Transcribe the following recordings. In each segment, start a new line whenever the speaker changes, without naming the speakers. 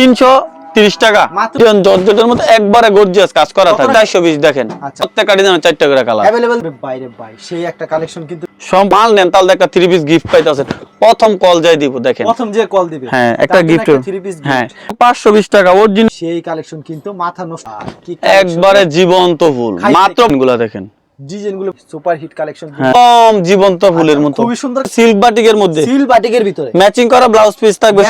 তিনশো তিরিশ টাকা। জর্জেটের মতো একবারে গর্জিয়াস কাজ করা থাকে চারশো বিশ দেখেন।
আচ্ছা।
প্রত্যেকটা ডিজাইন চারটা করে কালার
বাইরে বাই সেই একটা কালেকশন কিন্তু
সব মাল নেন তাহলে একটা থ্রি পিস গিফট পাইতেছেন। প্রথম কল যাই দিব দেখেন।
প্রথম যে কল দিবে।
হ্যাঁ একটা গিফট হ্যাঁ পাঁচশো বিশ টাকা অরিজিনাল
সেই কালেকশন কিন্তু মাথা নষ্ট
একবারে জীবন্ত ফুল। মাত্রগুলা দেখেন।
ডিজাইনগুলো সুপার হিট কালেকশন
একদম জীবন্ত ফুলের মতো।
খুবই সুন্দর
সিল্ক বাটিকের মধ্যে।
সিল্ক বাটিকের ভিতরে।
ম্যাচিং করা ব্লাউজ পিস থাকবে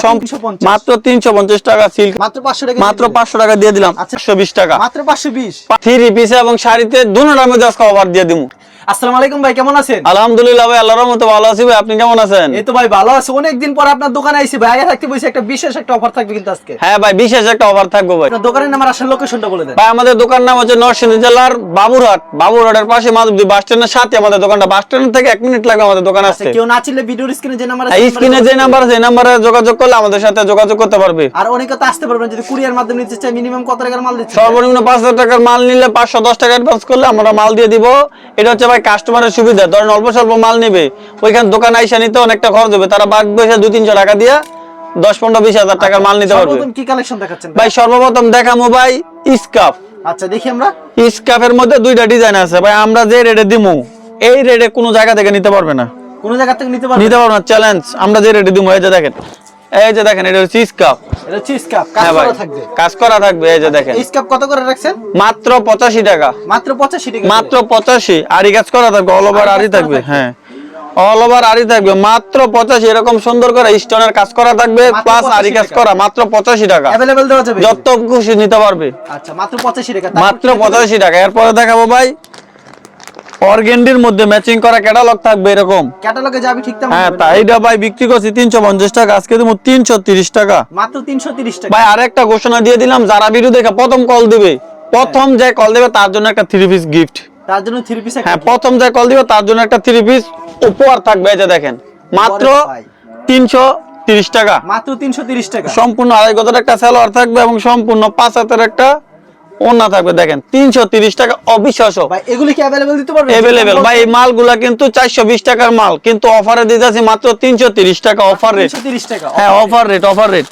মাত্র 350
তিনশো পঞ্চাশ। টাকা সিল্ক।
মাত্র 500 টাকা
মাত্র পাঁচশো টাকা দিয়ে দিলাম।
আচ্ছা।
পাঁচশো বিশ টাকা।
মাত্র 520
থ্রি পিস এবং শাড়িতে দুটো মধ্যে আজকে অফার দিয়ে দিব
আসসালামু আলাইকুম ভাই কেমন আছেন?
আলহামদুলিল্লাহ ভাই আল্লাহর মতো ভালো আছি ভাই। আপনি কেমন আছেন?
এই তো ভাই ভালো আছে। অনেকদিন পর আপনার দোকানে আইছি ভাই আগে থাকতে বসে একটা বিশেষ একটা অফার থাকবে কিন্তু আজকে।
হ্যাঁ ভাই বিশেষ একটা অফার থাকবে ভাই।
আপনার দোকানের নাম আর আসল লোকেশনটা বলে দেন।
ভাই আমাদের দোকান নাম হচ্ছে নরসিংদী জেলার বাবুরহাট। বাবুরহাটের পাশে মাধবদী বাস স্ট্যান্ডের সাথে আমাদের দোকানটা বাস স্ট্যান্ড থেকে এক মিনিট লাগবে আমাদের দোকান
আচ্ছা,
আসতে।
কেউ না চিনলে ভিডিওর স্ক্রিনে যে নাম্বার
এই স্ক্রিনে যে নাম্বার আছে এই নাম্বারে যোগাযোগ করলে আমাদের সাথে যোগাযোগ করতে পারবে।
আর অনেকে তো আসতে পারবেন যদি কুরিয়ার মাধ্যমে নিতে চাই মিনিমাম কত টাকার মাল দিচ্ছে?
সর্বনিম্ন পাঁচ হাজার টাকার মাল নিলে পাঁচশো দশ টাকা অ্যাডভান্স করলে আমরা মাল দিয়ে দিব। এটা হচ্ছে ভাই কাস্টমারের সুবিধা। ধরেন অল্প স্বল্প মাল নেবে ওইখানে দোকান আইসা নিতে অনেকটা খরচ হবে। তারা বাদ বসে দু তিনশো টাকা দিয়ে দশ পনেরো বিশ হাজার টাকার মাল নিতে পারবে।
কি কালেকশন দেখাচ্ছেন ভাই?
সর্বপ্রথম দেখামো ভাই স্কাফ
আচ্ছা দেখি আমরা।
স্কাফের মধ্যে দুইটা ডিজাইন আছে। ভাই আমরা যে রেটে দিমু এই রেটে কোনো জায়গা থেকে নিতে পারবে না।
কোন জায়গা থেকে নিতে পারবেন
নিতে পারবে না চ্যালেঞ্জ আমরা যে রেটে দিমু এই যে দেখেন। এই যে দেখেন এটা হচ্ছে স্কাফ
এটা হচ্ছে স্কাপ কাজ
হ্যাঁ ভাই
করা থাকবে
কাজ করা থাকবে এই যে দেখেন
এই স্কাপ কত করে রাখছেন
মাত্র পঁচাশি টাকা
মাত্র 85 টাকা
মাত্র পঁচাশি আরি কাজ করা থাকবে অল ওভার
আরি
আরি
কাজ করা
থাকবে
থাকবে।
হ্যাঁ অল ওভার আরি থাকবে মাত্র পঁচাশি এরকম সুন্দর করে স্টোনের কাজ করা থাকবে
মাত্র
প্লাস
85
আরি কাজ
টাকা।
করা মাত্র পঁচাশি টাকা
अवेलेबल দেওয়া যাবে
যত খুশি নিতে পারবে
আচ্ছা মাত্র 85 টাকা
মাত্র পঁচাশি টাকা এরপরে দেখাবো ভাই অর্গেন্ডির মধ্যে ম্যাচিং করা ক্যাটালগ থাকবে এরকম।
ক্যাটালগে যাবে ঠিক তেমন
হ্যাঁ তাই এটা ভাই বিক্রি করছি তিনশো পঞ্চাশ টাকা আজকে তিনশো তিরিশ টাকা।
মাত্র 330 টাকা।
ভাই আরেকটা ঘোষণা দিয়ে দিলাম যারা ভিডিও দেখে প্রথম কল দিবে প্রথম যে কল দেবে তার জন্য একটা থ্রি পিস গিফট
তার জন্য 3 পিস
হ্যাঁ প্রথম যে কল দিবে তার জন্য একটা থ্রি পিস উপহার থাকবে এই যে দেখেন। মাত্র
ভাই।
তিনশো তিরিশ টাকা।
মাত্র 330 টাকা।
সম্পূর্ণ আড়াই গজের একটা সালোয়ার থাকবে এবং সম্পূর্ণ পাঁচ হাতের একটা ওনা থাকবে দেখেন তিনশো তিরিশ টাকা
এগুলি কি দিতে
ভাই এই মালগুলা কিন্তু চারশো টাকার মাল কিন্তু অফারে দিতে মাত্র তিনশো টাকা অফার রেট।
টাকা
হ্যাঁ অফার রেট অফার রেট।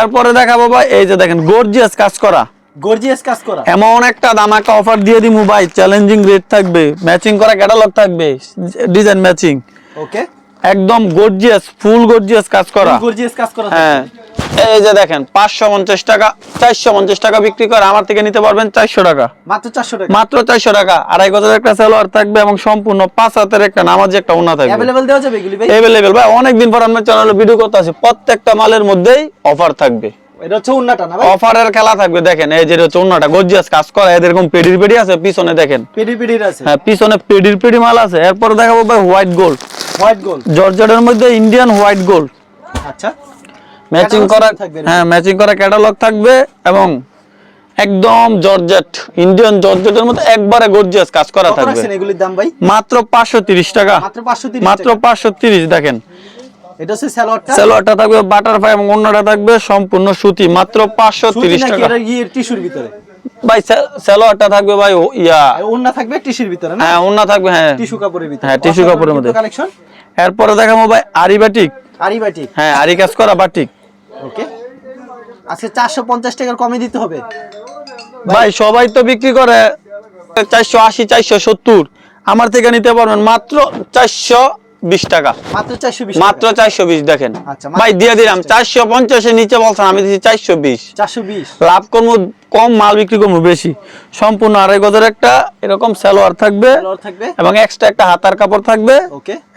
এরপরে দেখাবো ভাই এই যে দেখেন গর্জিয়াস কাজ করা। এমন একটা অফার দিয়ে চ্যালেঞ্জিং রেট থাকবে ম্যাচিং করা ক্যাটালগ থাকবে ডিজাইন ম্যাচিং একদম গর্জিয়াস ফুল গর্জিয়াস কাজ করা।
গর্জিয়াস কাজ করা
হ্যাঁ। এই যে দেখেন পাঁচশো পঞ্চাশ টাকা চারশো পঞ্চাশ টাকা বিক্রি করে আমার থেকে নিতে পারবেন চারশো টাকা।
মাত্র
চারশো টাকা? আড়াই একটা সেলোয়ার থাকবে এবং সম্পূর্ণ পাঁচ হাতের একটা একটা উন্না থাকবে। অনেকদিন পর আমার ভিডিও করতে আছে প্রত্যেকটা মালের মধ্যেই অফার থাকবে। অফারের খেলা থাকবে দেখেন এই কাজ হ্যাঁ, পিছনে পেডির মাল আছে এরপর হোয়াইট
হোয়াইট
মধ্যে ইন্ডিয়ান হোয়াইট গোল্ড
আচ্ছা।
ম্যাচিং করা হ্যাঁ ম্যাচিং করা ক্যাটালগ থাকবে এবং একদম জর্জেট ইন্ডিয়ান জর্জেটের মধ্যে একবারে গর্জিয়াস কাজ করা থাকবে।
এগুলির দাম ভাই?
মাত্র পাঁচশো তিরিশ টাকা।
মাত্র 530
মাত্র
টাকা।
পাঁচশো তিরিশ দেখেন।
এটা হচ্ছে সালোয়ারটা।
সালোয়ারটা থাকবে বাটারফ্লাই এবং অন্যটা থাকবে সম্পূর্ণ সুতি মাত্র পাঁচশো
সুতি
তিরিশ
নাকি
টাকা।
এটা ইয়ের টিস্যুর ভিতরে?
ভাই সালোয়ারটা থাকবে ভাই ইয়া।
ওন্না থাকবে টিস্যুর ভিতরে না?
হ্যাঁ অন্য থাকবে হ্যাঁ।
টিস্যু কাপড়ের ভিতরে।
হ্যাঁ, tissue কাপড়ের মধ্যে।
কালেকশন
এরপরে দেখাবো ভাই আরি বাটিক
আরি বাটি
হ্যাঁ আরি কাজ করা বাটিক
ওকে আজকে 450 টাকার কমে দিতে হবে।
ভাই সবাই তো বিক্রি করে চারশো আশি চারশো সত্তর। আমার থেকে নিতে পারবেন মাত্র চারশো বিশ টাকা।
মাত্র 420
মাত্র চারশো বিশ দেখেন।
আচ্ছা,
ভাই দিয়ে দিলাম চারশো পঞ্চাশের নিচে বলছেন আমি দিচ্ছি চারশো বিশ।
420
লাভ করব কম মাল বিক্রি করব বেশি। সম্পূর্ণ আড়াই গজের একটা এরকম সালোয়ার থাকবে এবং এক্সট্রা একটা হাতার কাপড় থাকবে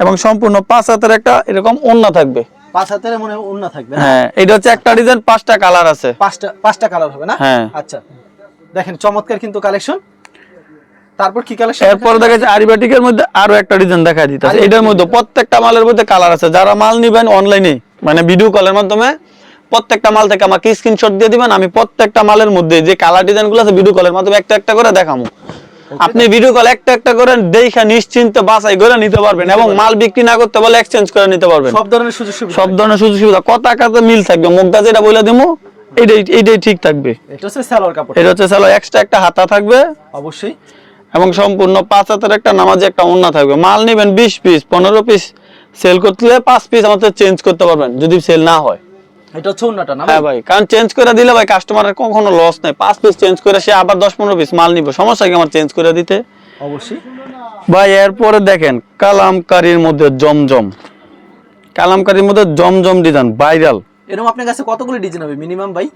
এবং সম্পূর্ণ পাঁচ হাতের একটা এরকম ওন্না থাকবে।
পাঁচ হাতের মনে হয় থাকবে
হ্যাঁ এটা হচ্ছে একটা ডিজাইন পাঁচটা কালার আছে।
পাঁচটা পাঁচটা কালার হবে না?
হ্যাঁ।
আচ্ছা। দেখেন চমৎকার কিন্তু কালেকশন তারপর কি কালেকশন
এরপর দেখা যাচ্ছে আরিবাটিকের মধ্যে আরও একটা ডিজাইন দেখা এটার মধ্যে প্রত্যেকটা মালের মধ্যে কালার আছে। যারা মাল নিবেন অনলাইনে মানে ভিডিও কলের মাধ্যমে প্রত্যেকটা মাল থেকে আমাকে স্ক্রিনশট দিয়ে দিবেন আমি প্রত্যেকটা মালের মধ্যে যে কালার ডিজাইনগুলো আছে ভিডিও কলের মাধ্যমে একটা একটা করে দেখামু। আপনি ভিডিও কল একটা একটা করে দেখে নিশ্চিন্তে বাছাই করে নিতে পারবেন এবং মাল বিক্রি না করতে বলে এক্সচেঞ্জ করে নিতে পারবেন।
সব ধরনের সুযোগ সুবিধা
সব ধরনের সুযোগ সুবিধা। কত টাকাতে মিল থাকবে। মুগদা যেটা বলে দিমু এইটাই এইটাই ঠিক থাকবে।
এটা হচ্ছে সালোয়ার কাপড়
এটা হচ্ছে চলো এক্সট্রা একটা হাতা থাকবে।
অবশ্যই।
এবং সম্পূর্ণ পাঁচ হাতের একটা নামাজে একটা ওন্না থাকবে। মাল নেবেন বিশ পিস পনেরো পিস সেল করতে পাঁচ পিস আমাদের চেঞ্জ করতে পারবেন যদি সেল না হয়।
এটা হচ্ছে অন্যটা না
হ্যাঁ ভাই? কারণ চেঞ্জ করে দিলে ভাই কাস্টমারের কখনো লস নাই। পাঁচ পিস চেঞ্জ করে সে আবার দশ পনেরো পিস মাল নিবে। সমস্যা কি আমার চেঞ্জ করে দিতে?
অবশ্যই।
ভাই এরপরে দেখেন কালামকারীর মধ্যে জমজম। কালামকারীর মধ্যে জমজম ডিজাইন ভাইরাল
এরকম আপনার কাছে কতগুলো ডিজাইন হবে মিনিমাম ভাই?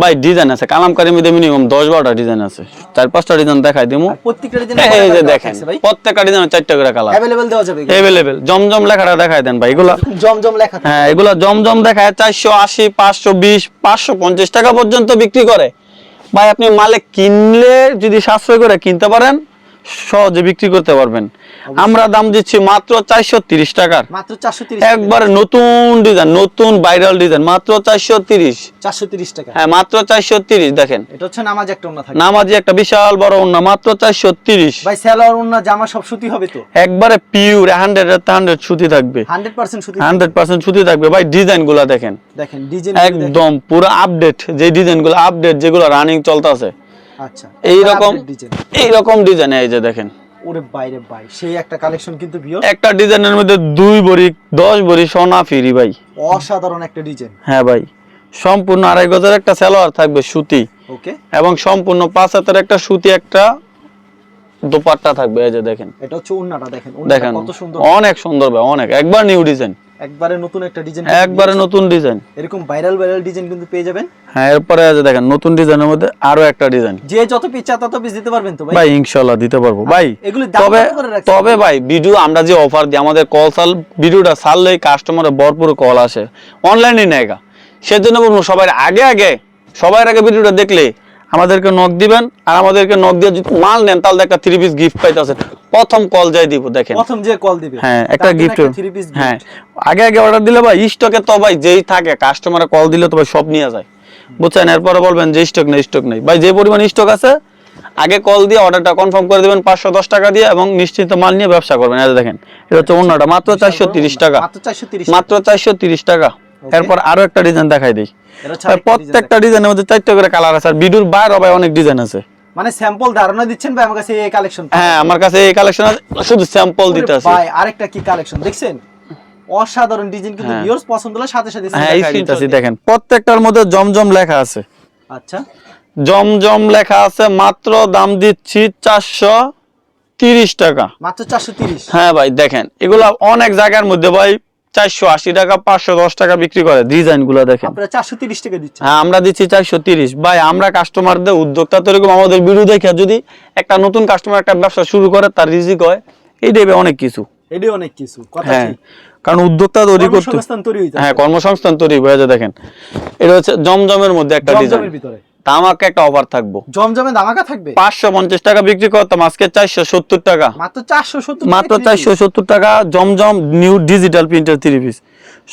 ভাই ডিজাইন আছে। কালামকারীর মধ্যে মিনিমাম দশ বারোটা ডিজাইন আছে। চার পাঁচটা ডিজাইন দেখাই দিমু।
প্রত্যেকটা ডিজাইন
এই যে দেখেন প্রত্যেকটা ডিজাইন চারটা করে কালার
অ্যাভেলেবল দেওয়া যাবে
জমজম লেখাটা দেখাই দেন ভাই এগুলা
জমজম লেখা
হ্যাঁ এগুলা জমজম দেখায় চারশো আশি পাঁচশো বিশ পাঁচশো পঞ্চাশ টাকা পর্যন্ত বিক্রি করে। ভাই আপনি মালে কিনলে যদি সাশ্রয় করে কিনতে পারেন সহজে বিক্রি করতে পারবেন। আমরা দাম দিচ্ছি মাত্র চারশো তিরিশ টাকার।
মাত্র চারশো তিরিশ
নতুন ডিজাইন নতুন ভাইরাল ডিজাইন মাত্র চারশো তিরিশ।
চারশো তিরিশ টাকা।
হ্যাঁ মাত্র চারশো তিরিশ দেখেন।
এটা হচ্ছে নামাজ একটা উন্না থাকে
নামাজি একটা বিশাল বড় ওন্না মাত্র চারশো তিরিশ।
ভাই স্যালোয়ার উন্না জামা সব সুতি হবে তো?
একবারে পিওর হান্ড্রেড হান্ড্রেড সুতি থাকবে।
হান্ড্রেড পার্সেন্ট সুতি
হান্ড্রেড পার্সেন্ট সুতি থাকবে। ভাই ডিজাইনগুলা দেখেন
দেখেন। ডিজাইন
একদম পুরো আপডেট যে ডিজাইনগুলো আপডেট যেগুলো রানিং চলতেছে।
আচ্ছা।
এইরকম এইরকম ডিজাইন এই যে দেখেন।
ওরে বাইরে ভাই সেই একটা কালেকশন কিন্তু
একটা ডিজাইনের মধ্যে দুই বড়ি দশ বড়ি সোনা ফিরি ভাই।
অসাধারণ একটা ডিজাইন
হ্যাঁ ভাই সম্পূর্ণ আড়াই গজের একটা সালোয়ার থাকবে সুতি।
ওকে।
এবং সম্পূর্ণ পাঁচ হাতের একটা সুতি একটা দোপাট্টা থাকবে এই যে দেখেন।
এটা হচ্ছে দেখেন।
দেখেন
কত সুন্দর।
অনেক সুন্দর ভাই অনেক। একবার নিউ ডিজাইন
একবারে নতুন একটা ডিজাইন
একবারে নতুন ডিজাইন
এরকম ভাইরাল ভাইরাল ডিজাইন কিন্তু পেয়ে যাবেন।
হ্যাঁ এরপরে আছে দেখেন নতুন ডিজাইনের মধ্যে আরও একটা ডিজাইন
যে যত পিচ্ছা তত পিস দিতে পারবেন তো ভাই?
ভাই ইনশাল্লাহ দিতে পারব। ভাই
এগুলির
তবে? তবে ভাই ভিডিও আমরা যে অফার দিই আমাদের কল সাল ভিডিওটা সারলেই কাস্টমারের ভরপুর কল আসে। অনলাইনে নেগা সেজন্য বলব সবার আগে আগে সবার আগে ভিডিওটা দেখলে আমাদেরকে নক দিবেন আর আমাদেরকে নক দিয়ে যদি মাল নেন তাহলে একটা থ্রি পিস গিফট পাইতেছেন প্রথম কল যাই দিব দেখেন।
প্রথম যে কল দিবে।
হ্যাঁ একটা গিফট হ্যাঁ আগে আগে অর্ডার দিলে ভাই স্টকে তো ভাই যেই থাকে কাস্টমারে কল দিলে তো ভাই সব নিয়ে যায়। বুঝছেন? এরপরে বলবেন যে স্টক নেই স্টক নেই। ভাই যে পরিমাণ স্টক আছে আগে কল দিয়ে অর্ডারটা কনফার্ম করে দেবেন পাঁচশো দশ টাকা দিয়ে এবং নিশ্চিত মাল নিয়ে ব্যবসা করবেন। এই যে দেখেন এটা হচ্ছে অন্যটা মাত্র চারশো তিরিশ টাকা।
মাত্র 430
মাত্র চারশো তিরিশ টাকা। এরপর আরও একটা ডিজাইন দেখাই দিই।
এটা
প্রত্যেকটা ডিজাইনের মধ্যে চারটে করে কালার আছে। আর বিডুর বাইরে ভাই অনেক ডিজাইন আছে।
মানে স্যাম্পল ধারণা দিচ্ছেন ভাই আমার কাছে এই কালেকশন
হ্যাঁ আমার কাছে এই কালেকশন শুধু স্যাম্পল দিতে আছে।
ভাই আরেকটা কি কালেকশন দেখছেন? অসাধারণ ডিজাইন কিন্তু
হ্যাঁ।
ভিউয়ার্স পছন্দ হলে সাথে সাথে
হ্যাঁ এই। দেখেন। প্রত্যেকটার মধ্যে জমজম লেখা আছে।
আচ্ছা।
জমজম লেখা আছে মাত্র দাম দিচ্ছি চারশো তিরিশ টাকা।
মাত্র 430
হ্যাঁ ভাই দেখেন এগুলা অনেক জায়গার মধ্যে ভাই চারশো আশি টাকা পাঁচশো দশ টাকা বিক্রি করে। ডিজাইনগুলো দেখেন।
আপনারা 430 টাকা দিচ্ছেন।
হ্যাঁ আমরা দিচ্ছি চারশো তিরিশ। ভাই আমরা কাস্টমারদের উদ্যোক্তা তো এরকম আমাদের ভিডিও দেখে যদি একটা নতুন কাস্টমার একটা ব্যবসা শুরু করে তার রিজিক হয় এই দেবে অনেক কিছু।
অনেক কিছু কথা
হ্যাঁ কারণ উদ্যোক্তা তৈরি করতে
তৈরি
হ্যাঁ কর্মসংস্থান তৈরি হয়ে যায় দেখেন। এটা হচ্ছে জমজমের মধ্যে একটা ডিজাইন
ভিতরে।
তামাকে একটা অফার থাকব।
জমজমে দামাকা থাকবে?
পাঁচশো পঞ্চাশ টাকা বিক্রি করতাম আজকে চারশো সত্তর টাকা।
মাত্র 470
মাত্র চারশো সত্তর টাকা জমজম new digital printer three piece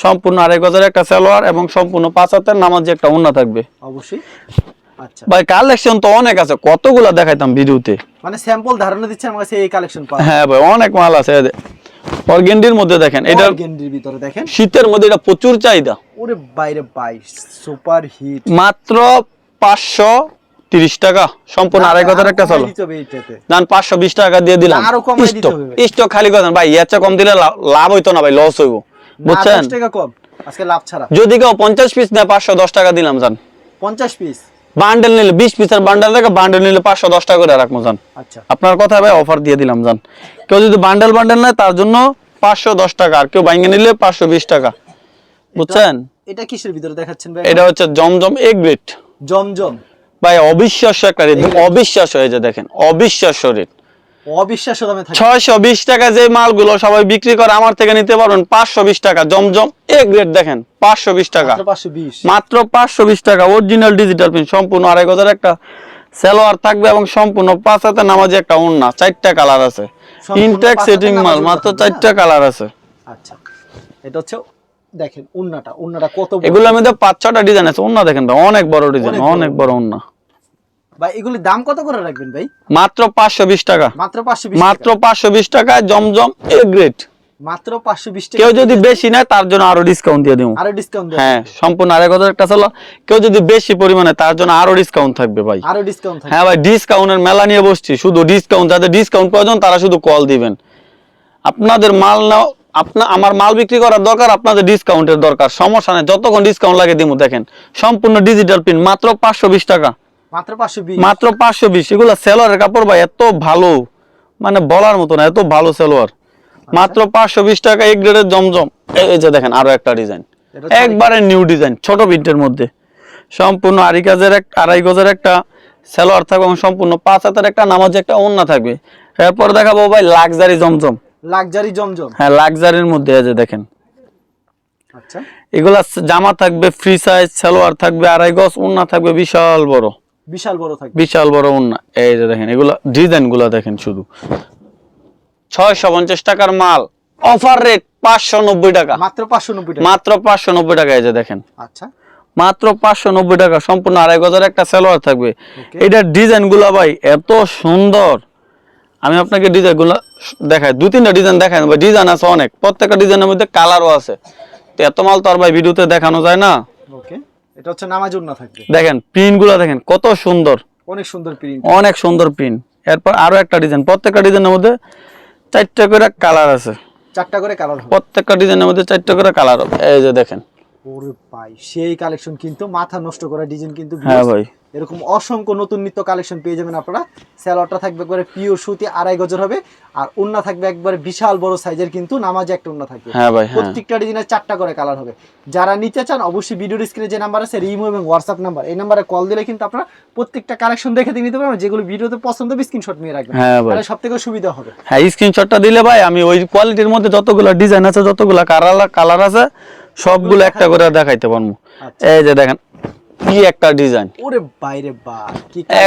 সম্পূর্ণ আড়াই গজার একটা সালোয়ার এবং সম্পূর্ণ পাঁচ হাতের নামাজ একটা ওন্না থাকবে।
অবশ্যই। আচ্ছা।
ভাই কালেকশন তো অনেক আছে কতগুলা দেখাইতাম ভিডিওতে?
মানে স্যাম্পল ধারণা আমার কাছে এই কালেকশন পাওয়া।
হ্যাঁ ভাই অনেক মাল আছে অর্গেন্ডির মধ্যে দেখেন এটা
ভিতরে দেখেন।
শীতের মধ্যে এটা প্রচুর চাহিদা।
ওরে বাইরে বাই সুপার হিট
মাত্র পাঁচশো তিরিশ টাকা। সম্পূর্ণ আড়াই গজার একটা চলো। পাঁচশো বিশ টাকা দিয়ে দিলাম। স্টক স্টক খালি কথা ভাই এর চেয়ে কম দিলে লাভ হইতো না ভাই লস হইব। বুঝছেন? যদি কেউ পঞ্চাশ পিস নেয় পাঁচশো দশ টাকা দিলাম যান
50 পিস
বান্ডেল নিলে বিশ পিসের বান্ডেল থেকে বান্ডেল নিলে পাঁচশো দশ টাকা করে রাখব যান
আচ্ছা।
আপনার কথা ভাই অফার দিয়ে দিলাম যান কেউ যদি বান্ডেল বান্ডেল নেয় তার জন্য পাঁচশো দশ টাকা আর কেউ বাইঙ্গে নিলে পাঁচশো বিশ টাকা। বুঝছেন?
এটা কিসের ভিতরে দেখাচ্ছেন ভাই?
এটা হচ্ছে জমজম এ গ্রেট
জমজম।
ভাই অবিশ্বাস্য একটা রেট অবিশ্বাস্য হয়েছে দেখেন অবিশ্বাস্য রেট
অবিশ্বাস্য দামে থাকে।
টাকা যে মালগুলো সবাই বিক্রি করে আমার থেকে নিতে পারবেন পাঁচশো বিশ টাকা। জমজম এ গ্রেড দেখেন পাঁচশো বিশ টাকা।
মাত্র 520
পাঁচশো বিশ টাকা অরিজিনাল ডিজিটাল প্রিন্ট সম্পূর্ণ আড়াই গজার একটা সালোয়ার থাকবে এবং সম্পূর্ণ পাঁচ হাতে নামাজি একটা ওন্না চারটা কালার আছে। ইনটেক সেটিং মাল মাত্র চারটা কালার আছে।
আচ্ছা এটা হচ্ছে দেখেন উন্নাটা উন্নাটা কত।
এগুলোর মধ্যে পাঁচ ছটা ডিজাইন আছে। ওন্না দেখেন ভাই অনেক বড় ডিজাইন
অনেক বড়।
ওন্না
ভাই এগুলির দাম কত করে রাখবেন ভাই?
মাত্র পাঁচশো বিশ টাকা।
মাত্র 520
মাত্র
টাকা।
পাঁচশো বিশ টাকায় জমজম এ গ্রেড
মাত্র 520 টাকা।
কেউ যদি বেশি নেয় তার জন্য আরও ডিসকাউন্ট দিয়ে দেবো
আরও ডিসকাউন্ট
হ্যাঁ সম্পূর্ণ আড়াই হাজার একটা ছিল কেউ যদি বেশি পরিমাণে তার জন্য আরও ডিসকাউন্ট থাকবে ভাই।
আরও ডিসকাউন্ট
হ্যাঁ ভাই ডিসকাউন্টের মেলা নিয়ে বসছি। শুধু ডিসকাউন্ট যাদের ডিসকাউন্ট প্রয়োজন তারা শুধু কল দিবেন। আপনাদের মাল নাও আপনার আমার মাল বিক্রি করার দরকার আপনাদের ডিসকাউন্টের দরকার। সমস্যা নেই যতক্ষণ ডিসকাউন্ট লাগে দিমু দেখেন। সম্পূর্ণ ডিজিটাল প্রিন্ট মাত্র পাঁচশো বিশ টাকা।
মাত্র পাঁচশো বিশ?
এগুলো সেলোয়ারের কাপড় ভাই এত ভালো। মানে বলার মতো না এত ভালো সেলোয়ার মাত্র পাঁচশো বিশ টাকা এক গ্রেডের জমজম। এই যে দেখেন আরও একটা ডিজাইন একবারে নিউ ডিজাইন ছোট প্রিন্টের মধ্যে। সম্পূর্ণ আড়াই কাজের এক আড়াই গজের একটা সেলোয়ার থাকবে এবং সম্পূর্ণ পাঁচ হাতের একটা নামাজ একটা অন্য থাকবে। এরপর দেখাবো ভাই লাক্সারি জমজম।
লাক্সারি জমজম।
হ্যাঁ লাক্সারির মধ্যে যে দেখেন।
আচ্ছা।
এগুলা জামা থাকবে ফ্রি সাইজ সালোয়ার থাকবে আড়াই গজ ওন্না থাকবে বিশাল বড়।
বিশাল বড় থাকবে।
বিশাল বড় ওন্না এই যে দেখেন এগুলা ডিজাইনগুলা দেখেন শুধু। ছয়শো পঞ্চাশ টাকার মাল। অফার রেট পাঁচশো নব্বই টাকা।
মাত্র পাঁচশো নব্বই টাকা।
মাত্র পাঁচশো নব্বই টাকা এই যে দেখেন।
আচ্ছা।
মাত্র পাঁচশো নব্বই টাকা সম্পূর্ণ আড়াই গজার একটা সালোয়ার থাকবে. এটার ডিজাইনগুলা ভাই এত সুন্দর। আমি আপনাকে ডিজাইনগুলা দেখাই। দু তিনটা ডিজাইন দেখাই ভাই ডিজাইন আছে অনেক। প্রত্যেকটা ডিজাইনের মধ্যে কালারও আছে। তো এত মাল তো আর ভাই ভিডিওতে দেখানো যায় না।
ওকে এটা হচ্ছে থাকবে।
দেখেন প্রিন্টগুলা দেখেন কত সুন্দর।
অনেক সুন্দর প্রিন্ট
অনেক সুন্দর প্রিন্ট এরপর আরও একটা ডিজাইন প্রত্যেকটা ডিজাইনের মধ্যে চারটা করে কালার আছে।
চারটা করে কালার
প্রত্যেকটা ডিজাইনের মধ্যে চারটা করে কালার হবে। এই যে দেখেন।
ওরে ভাই সেই কালেকশন কিন্তু মাথা নষ্ট করা ডিজাইন কিন্তু
হ্যাঁ ভাই।
এরকম অসংখ্য নতুন নিত্য কালেকশন পেয়ে যাবেন আপনারা। স্যালোয়ারটা থাকবে একবারে পিওর সুতি আড়াই গজের হবে। আর উন্না থাকবে একবারে বিশাল বড় সাইজের কিন্তু নামাজে একটা উন্না থাকবে।
হ্যাঁ হ্যাঁ।
প্রত্যেকটা ডিজাইনের চারটা করে কালার হবে। যারা নিতে চান অবশ্যই ভিডিওর স্ক্রিনে যে নাম্বার আছে রিমো এবং হোয়াটসঅ্যাপ নাম্বার এই নাম্বারে কল দিলে কিন্তু আপনারা প্রত্যেকটা কালেকশন দেখে দিয়ে নিতে পারবেন। যেগুলো ভিডিওতে পছন্দ হবে স্ক্রিনশট নিয়ে রাখবেন।
হ্যাঁ
তাহলে সব থেকে সুবিধা হবে।
হ্যাঁ স্ক্রিনশটটা দিলে ভাই আমি ওই কোয়ালিটির মধ্যে যতগুলো ডিজাইন আছে যতগুলো কালার কালার আছে সবগুলো একটা করে দেখাইতে পারব।
আচ্ছা।
এই যে দেখেন কি একটা ডিজাইন
ওরে বাইরে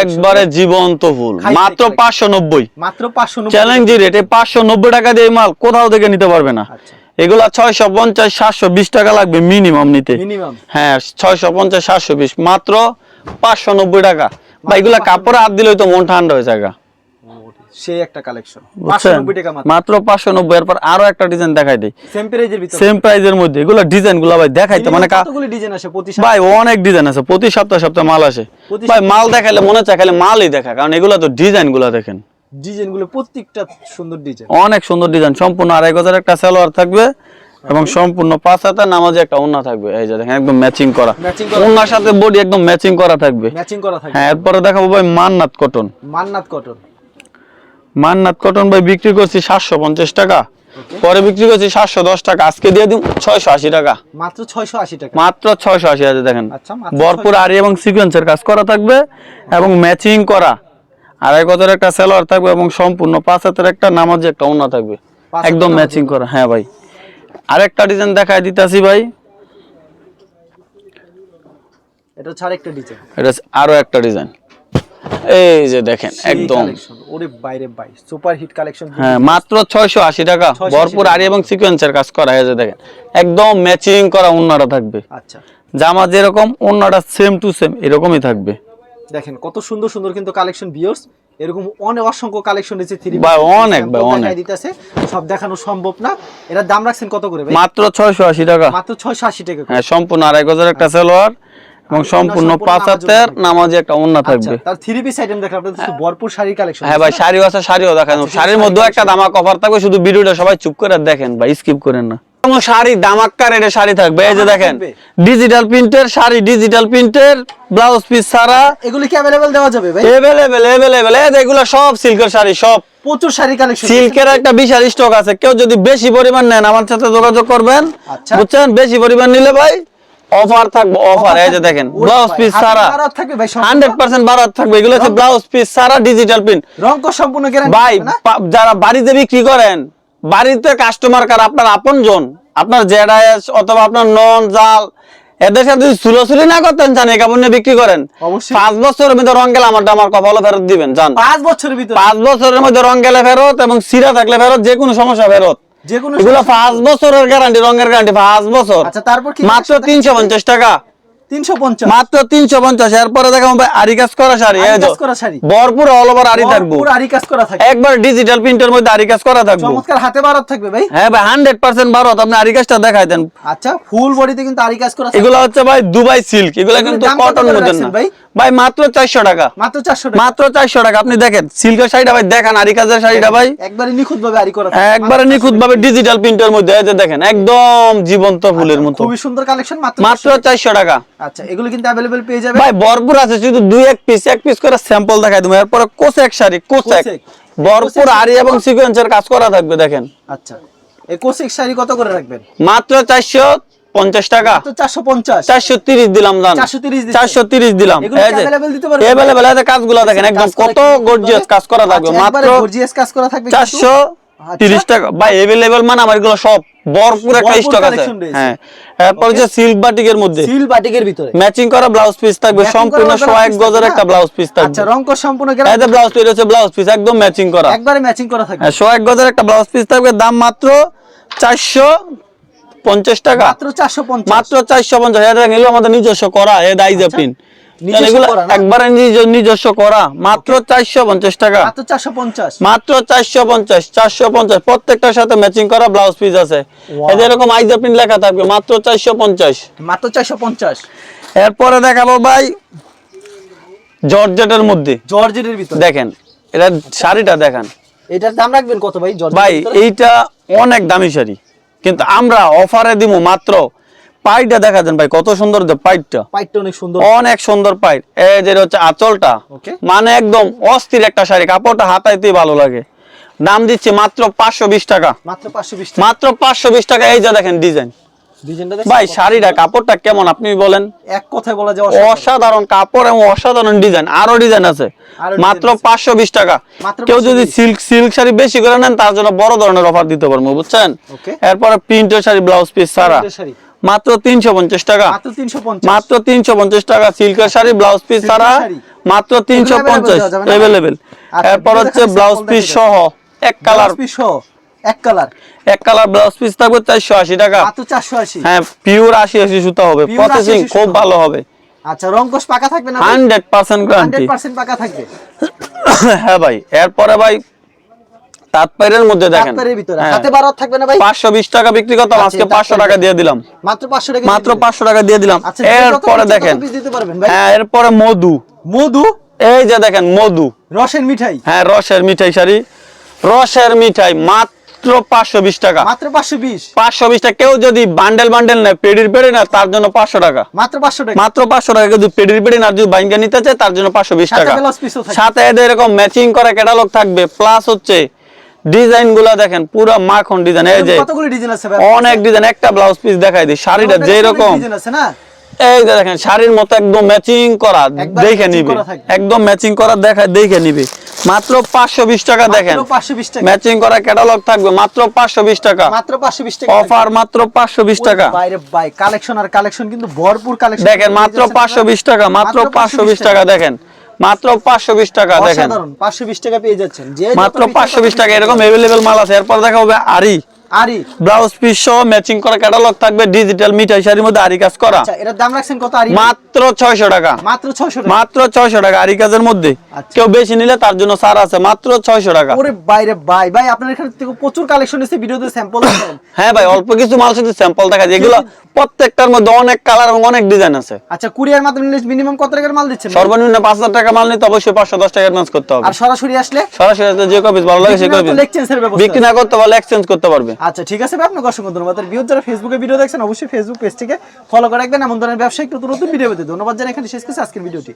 একবারে জীবন্ত ফুল। মাত্র
খাইতে।
পাঁচশো নব্বই।
মাত্র পাঁচশো
চ্যালেঞ্জি রেটে এই পাঁচশো নব্বই টাকা দিয়ে মাল কোথাও থেকে নিতে পারবে না।
আচ্ছা।
এগুলা ছয়শো পঞ্চাশ সাতশো বিশ টাকা লাগবে মিনিমাম নিতে।
মিনিমাম
হ্যাঁ ছয়শো পঞ্চাশ সাতশো বিশ। মাত্র পাঁচশো নব্বই টাকা। বা এগুলা কাপড়ে হাত দিলে তো মন ঠান্ডা হয়ে যায়।
সেই একটা কালেকশন টাকা মাত্র।
আরও একটা ডিজাইন দেখাই দিই।
সেম প্রাইজের ভিতরে।
সেম প্রাইজের মধ্যে। এগুলো ভাই দেখাইতে মানে
কতগুলো ডিজাইন আছে প্রতি
ভাই অনেক ডিজাইন আছে। প্রতি সপ্তাহে সপ্তাহে মাল আসে। ভাই মাল দেখাইলে মনে চায় খালি মালই দেখা কারণ এগুলো তো দেখেন।
প্রত্যেকটা সুন্দর ডিজাইন
অনেক সুন্দর ডিজাইন সম্পূর্ণ আড়াই গজার একটা সালোয়ার থাকবে এবং সম্পূর্ণ পাঁচ হাতের নামাজে একটা ওন্না থাকবে। এই যে দেখেন একদম ম্যাচিং করা। ওন্নার সাথে বডি একদম ম্যাচিং করা থাকবে।
ম্যাচিং করা থাকে
হ্যাঁ এরপরে দেখাবো ভাই Mannat cotton
Mannat cotton
Mannat cotton ভাই বিক্রি করছি সাতশো পঞ্চাশ টাকা। পরে বিক্রি করছি সাতশো দশ টাকা। আজকে দিয়ে দিন ছয়শো আশি টাকা।
মাত্র ছয়শো আশি টাকা।
মাত্র ছয়শো আশি আছে দেখেন।
আচ্ছা,
ভরপুর আরি এবং সিকোয়েন্সের কাজ করা থাকবে এবং ম্যাচিং করা। আড়াই গজের একটা সেলোয়ার থাকবে এবং সম্পূর্ণ পাঁচ হাতের একটা নামাজে একটা ওনা থাকবে। একদম ম্যাচিং করা। হ্যাঁ ভাই। আরেকটা ডিজাইন দেখাই দিতেছি ভাই।
এটা হচ্ছে আরেকটা ডিজাইন
এটা আরও একটা ডিজাইন এই যে দেখেন একদম।
ওরে বাইরে বাই সুপার হিট কালেকশন
হ্যাঁ মাত্র ছয়শো আশি টাকা। ভরপুর আরি এবং সিকোয়েন্সের কাজ করা দেখেন একদম ম্যাচিং করা ওন্নাটা থাকবে।
আচ্ছা।
জামা যেরকম ওন্নাটা সেম টু সেম এরকমই থাকবে।
দেখেন কত সুন্দর সুন্দর কিন্তু কালেকশন বিয়ার্স এরকম অনেক অসংখ্য কালেকশন রয়েছে থ্রি
ভাই, অনেক ভাই, অনেক।
দিতেছে সব দেখানো সম্ভব না। এটার দাম রাখছেন কত করে ভাই?
মাত্র ছয়শো আশি টাকা।
মাত্র ছয়শো আশি টাকা
হ্যাঁ সম্পূর্ণ আড়াই গজের একটা সেলোয়ার এবং
আর
সম্পূর্ণ
সম্পূর্ণ
পাঁচ
নামাজের
হাতের
মধ্যে।
নামাজে একটা ওন্না
আচ্ছা
থাকবে।
তার থ্রি পিস আইটেম দেখলাম আপনাদের তো ভরপুর শাড়ির কালেকশন
হ্যাঁ ভাই শাড়িও আছে শাড়িও দেখানো।
আচ্ছা,
শাড়ির
শাড়ি
মধ্যেও একটা দামা কভার থাকবে শুধু ভিডিওটা সবাই চুপ করে দেখেন ভাই স্কিপ করেন না। কোনো শাড়ি শাড়ি থাকবে এই যে দেখেন ডিজিটাল প্রিন্টের শাড়ি ডিজিটাল প্রিন্টের ব্লাউজ পিস ছাড়া।
এগুলি কি অ্যাভেলেবেল দেওয়া যাবে ভাই?
এভেলেবেল এভেলেবেল এই এগুলো সব সিল্কের শাড়ি সব।
প্রচুর শাড়ি কালেকশন
সিল্কের একটা বিশাল স্টক আছে কেউ যদি বেশি পরিমাণ নেন আমার সাথে যোগাযোগ করবেন।
আচ্ছা।
বুঝছেন? বেশি পরিমাণ নিলে ভাই অফার থাকবে অফার এই যে দেখেন ব্লাউজ পিস? হান্ড্রেড পার্সেন্ট বারাত থাকবে এগুলো হচ্ছে ব্লাউজ পিস ছাড়া ডিজিটাল প্রিন্ট
রং সম্পূর্ণ গ্যারান্টি
ভাই যারা বাড়িতে বিক্রি করেন বাড়িতে কাস্টমার কার আপনার আপন জন আপনার জেডাইস অথবা আপনার নন জাল এদের সাথে যদি সুলোসুলি না করতেন জান এই কাপড় বিক্রি করেন। পাঁচ বছরের মধ্যে রং গেলে আমারটা আমার কপালও ফেরত দিবেন জান।
পাঁচ বছরের ভিতরে?
পাঁচ বছরের মধ্যে রং গেলে ফেরত এবং সিরা থাকলে ফেরত যে কোনো সমস্যা ফেরত।
যে কোনো
এগুলো
সমস্যা-
পাঁচ বছরের গ্যারান্টি রঙের গ্যারান্টি পাঁচ বছর।
আচ্ছা তারপর কি
মাত্র তিনশো পঞ্চাশ টাকা।
তিনশো পঞ্চাশ।
মাত্র তিনশো পঞ্চাশ এরপরে দেখাবো ভাই আরি কাজ করা শাড়ি এই যে
করা শাড়ি।
ভরপুর অল ওভার আরি থাকব।
পুরো আরি কাজ করা থাকে
একবার ডিজিটাল প্রিন্টের মধ্যে আরি কাজ করা থাকব।
চমৎকার হাতে বারত থাকবে ভাই।
হ্যাঁ ভাই হান্ড্রেড পার্সেন্ট ভারত আপনি আরি কাজটা দেখাই দেন।
আচ্ছা ফুল বডিতে কিন্তু আরি কাজ করা
এগুলো হচ্ছে ভাই দুবাই সিল্ক এগুলো কিন্তু কটন মধ্যে না।
ভাই?
ভাই মাত্র চারশো টাকা।
মাত্র চারশো টাকা।
মাত্র চারশো টাকা আপনি দেখেন সিল্কের শাড়িটা ভাই দেখান আরি কাজের শাড়িটা ভাই।
একবারে নিখুঁত ভাবে আরি করা থাকে।
একবারে নিখুঁত ভাবে ডিজিটাল প্রিন্টের মধ্যে এই যে দেখেন একদম জীবন্ত ফুলের মতো।
খুবই সুন্দর কালেকশন মাত্র
মাত্র
400
চারশো টাকা।
আচ্ছা এগুলো কিন্তু অ্যাভেলেবেল পেয়ে যাবে।
ভাই ভরপুর আছে শুধু দুই এক পিস এক পিস করে স্যাম্পল দেখাই দেবো। এরপরে কোসেক শাড়ি কোসেক। ভরপুর আরি এবং? সিকোয়েন্সের কাজ করা থাকবে দেখেন।
আচ্ছা এই কোসেক শাড়ি কত করে রাখবেন?
মাত্র পঞ্চাশ টাকা।
চারশো পঞ্চাশ।
চারশো তিরিশ দিলাম দাম
430 দিচ্ছেন।
চারশো তিরিশ দিলাম। কাজগুলো দেখেন একদম কত গর্জিয়াস কাজ করা থাকবে। মাত্র
গর্জিয়াস কাজ করা থাকবে কিন্তু।
চারশো তিরিশ টাকা। ভাই এভেলেবেল মানে আমার এগুলো সব ভরপুর একটা স্টক আছে।
collection রয়েছে।
হ্যাঁ এরপর হচ্ছে সিল্ক বাটিকের মধ্যে।
সিল বাটিকের ভিতরে।
ম্যাচিং করা ব্লাউজ পিস থাকবে সম্পূর্ণ
করা
সোয়া এক
blouse
গজের একটা ব্লাউজ পিস থাকবে।
আচ্ছা রং কর সম্পূর্ণ গ্যারান্টি
যে ব্লাউজ পিস হচ্ছে ব্লাউজ পিস একদম ম্যাচিং করা।
একবারে ম্যাচিং করা থাকবে।
হ্যাঁ সোয়া এক গজের একটা ব্লাউজ পিস থাকবে দাম মাত্র চারশো পঞ্চাশ টাকা।
মাত্র চারশো পঞ্চাশ।
মাত্র চারশো পঞ্চাশ হাজার টাকা এগুলো আমাদের নিজস্ব করা এ দাইজা পিন
নিজস্ব
এগুলো
করা না?
একবারে নিজ- নিজস্ব করা। মাত্র চারশো পঞ্চাশ টাকা।
মাত্র চারশো পঞ্চাশ?
চারশো পঞ্চাশ প্রত্যেকটার সাথে ম্যাচিং করা ব্লাউজ পিস আছে।
Wow.
এই যে এরকম আইজা পিন লেখা থাকবে মাত্র চারশো পঞ্চাশ।
মাত্র চারশো পঞ্চাশ।
এরপরে দেখাবো ভাই জর্জেটের মধ্যে।
জর্জেটের ভিতরে?
দেখেন এটা শাড়িটা দেখেন।
এটার দাম রাখবেন কত ভাই
ভাই এইটা অনেক দামি শাড়ি। কিন্তু আমরা অফারে দিব মাত্র পাইটা দেখা দেন ভাই কত সুন্দর পাইটটা।
পাইটটা অনেক সুন্দর।
অনেক সুন্দর পাইট। এই যে হচ্ছে আঁচলটা মানে একদম অস্থির একটা শাড়ি কাপড়টা হাতাইতেই ভালো লাগে। দাম দিচ্ছি মাত্র পাঁচশো বিশ টাকা।
মাত্র পাঁচশো বিশ
মাত্র পাঁচশো বিশ টাকা এই যে দেখেন ডিজাইন। ভাই শাড়িটা কাপড়টা কেমন আপনি বলেন?
এক কথায় বলা যায়
অসাধারণ। কাপড় এবং অসাধারণ ডিজাইন আরও ডিজাইন আছে। মাত্র পাঁচশো বিশ টাকা। কেউ যদি সিল্ক সিল্ক শাড়ি বেশি করে নেন তার জন্য বড় ধরনের অফার দিতে পারব বুঝছেন? এরপরে প্রিন্টের শাড়ি ব্লাউজ পিস
শাড়ি।
মাত্র তিনশো পঞ্চাশ টাকা।
মাত্র তিনশো পঞ্চাশ।
টাকা সিল্কের শাড়ি ব্লাউজ পিস ছাড়া মাত্র তিনশো পঞ্চাশ? অ্যাভেলেবেল
আচ্ছা,
এরপর হচ্ছে ব্লাউজ পিস সহ এক কালার
পিস এক কালার
এক কালার ব্লাউজ পিস থাকবে চারশো আশি টাকা। হ্যাঁ পিওর আশি আশি সুতা হবে। প্রসেসিং খুব ভালো হবে।
আচ্ছা রংকশ পাকা থাকবে না
হান্ড্রেড পার্সেন্ট গ্যারান্টি
পাকা থাকবে।
হ্যাঁ ভাই এরপরে ভাই তাঁতপাইরের মধ্যে দেখেন।
ভিতরে।
হ্যাঁ,
হাতে বারো থাকবে না ভাই?
পাঁচশো বিশ টাকা বিক্রি করতাম
আচ্ছা,
আজকে
এটা
পাঁচশো টাকা দিয়ে দিলাম।
মাত্র পাঁচশো টাকা
মাত্র
দিবেন।
পাঁচশো টাকা দিয়ে দিলাম।
আচ্ছা
এরপরে দেখেন। হ্যাঁ এরপরে মধু।
মধু?
এই যে দেখেন মধু।
রসের মিঠাই?
হ্যাঁ রসের মিঠাই শাড়ি। রসের মিঠাই মাত্র পাঁচশো বিশ টাকা।
মাত্র পাঁচশো বিশ?
পাঁচশো বিশ টাকা। কেউ যদি বান্ডেল বান্ডেল নেয় পেডির পেড়ে না তার জন্য পাঁচশো টাকা।
মাত্র পাঁচশো টাকা।
মাত্র পাঁচশো টাকা। পেডির পেডি না যদি বাইঙ্গা নিতে চায় তার জন্য পাঁচশো বিশ টাকা। সাথে এদের এরকম ম্যাচিং করা ক্যাটালগ থাকবে। প্লাস হচ্ছে ডিজাইনগুলা দেখেন পুরো মাখন ডিজাইন এই যে
কতগুলো ডিজাইন আছে ভাই?
অনেক ডিজাইন একটা ব্লাউজ পিস দেখাই দিই শাড়িটা
আমাদের
যে রকম
ডিজাইন আছে না?
এই যে দেখেন শাড়ির মতো একদম ম্যাচিং করা দেখে নিবে। একদম ম্যাচিং করা দেখা দেখে নিবে। মাত্র পাঁচশো বিশ টাকা দেখেন।
মাত্র পাঁচশো বিশ টাকা।
ম্যাচিং করা ক্যাটালগ থাকবে মাত্র পাঁচশো বিশ টাকা।
মাত্র পাঁচশো বিশ টাকা।
অফার মাত্র পাঁচশো বিশ টাকা।
বাইরে বাই কালেকশন আর কালেকশন কিন্তু ভরপুর কালেকশন
দেখেন মাত্র পাঁচশো বিশ টাকা মাত্র পাঁচশো বিশ টাকা দেখেন। মাত্র পাঁচশো বিশ টাকা দেখেন।
অসাধারণ পাঁচশো বিশ টাকা পেয়ে যাচ্ছেন। যে
মাত্র
পিস
পাঁচশো
তত
বিশ টাকা এরকম अवेलेबल মাল আছে। এরপর দেখা হবে আরি
আরি
ব্লাউজ পিস সহ ম্যাচিং করা ক্যাটালগ থাকবে ডিজিটাল মিঠাই শাড়ির মধ্যে আরি কাজ করা।
আচ্ছা এর দাম রাখছেন কত আরি
মাত্র ছয়শো টাকা।
মাত্র ছয়শো টাকা।
মাত্র ছয়শো টাকা আরি কাজের মধ্যে। কেউ বেশি নিলে তার জন্য সার আছে মাত্র ছয়শো টাকা।
ওরে বাইরে বাই ভাই আপনার এখানে থেকে প্রচুর কালেকশন এসে ভিডিওতে স্যাম্পল
হ্যাঁ ভাই অল্প কিছু মাল শুধু স্যাম্পল দেখা যায় এগুলো প্রত্যেকটার মধ্যে অনেক কালার এবং অনেক ডিজাইন আছে।
আচ্ছা কুরিয়ার মাধ্যমে নিলে মিনিমাম কত টাকার মাল দিচ্ছেন?
সর্বনিম্ন পাঁচ হাজার টাকা মাল নিতে অবশ্যই পাঁচশো দশ টাকা অ্যাডভান্স করতে হবে।
আর সরাসরি আসলে?
সরাসরি আসলে যে কপিস ভালো লাগে সে
বিক্রি না
কপিস
এর ব্যবস্থা
বিক্রি না করতে পারলে এক্সচেঞ্জ করতে পারবে।
আচ্ছা ঠিক আছে ভাই আপনাকে অসংখ্য ধন্যবাদ। আর ভিউজ যারা ফেসবুকে ভিডিও দেখছেন অবশ্যই ফেসবুক পেজটিকে ফলো করে রাখবেন। এমন ধরনের ব্যবসায়িক নতুন নতুন ভিডিও পেতে ধন্যবাদ জানাই। এখানে শেষ করছি আজকের ভিডিওটি